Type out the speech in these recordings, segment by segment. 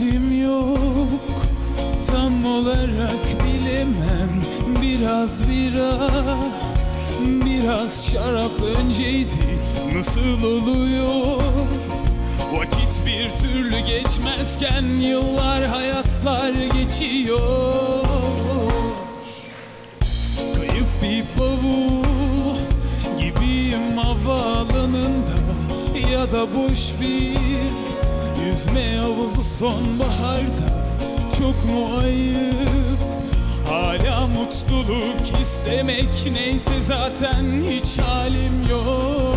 niyetim yok. Tam olarak bilemem. Biraz bira Biraz şarap önceydi. Nasıl oluyor? Vakit bir türlü geçmezken Yıllar hayatlar geçiyor. Kayıp bir bavul Gibiyim havaalanında Ya da boş bir yüzme havuzu sonbaharda Çok mu ayıp? Hala mutluluk istemek Neyse zaten hiç halim yok.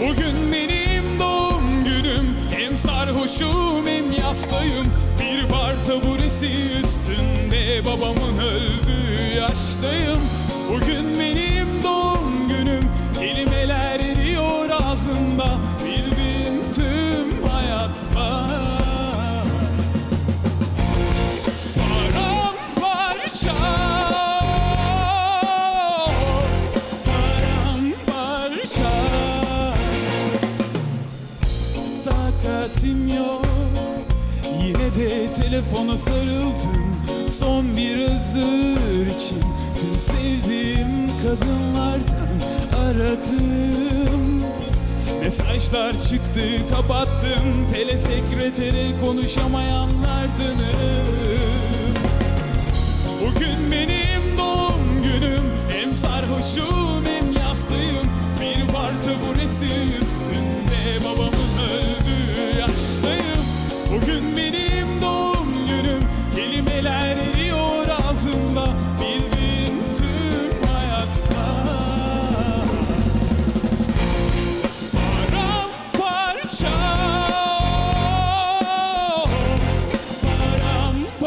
Bugün benim doğum günüm Hem sarhoşum hem yastayım. Bir bar taburesi üstünde Babamın öldüğü yaştayım. Bugün benim doğum Takatim yok. Yine de telefona sarıldım. Son bir özür için Tüm sevdiğim kadınlardan aradım. Mesajlar çıktı kapattım. Telesekretere konuşamayanlardanım. Bugün benim doğum günüm. Hem sarhoşum hem yastayım Bir bar taburesi üstünde. Babamın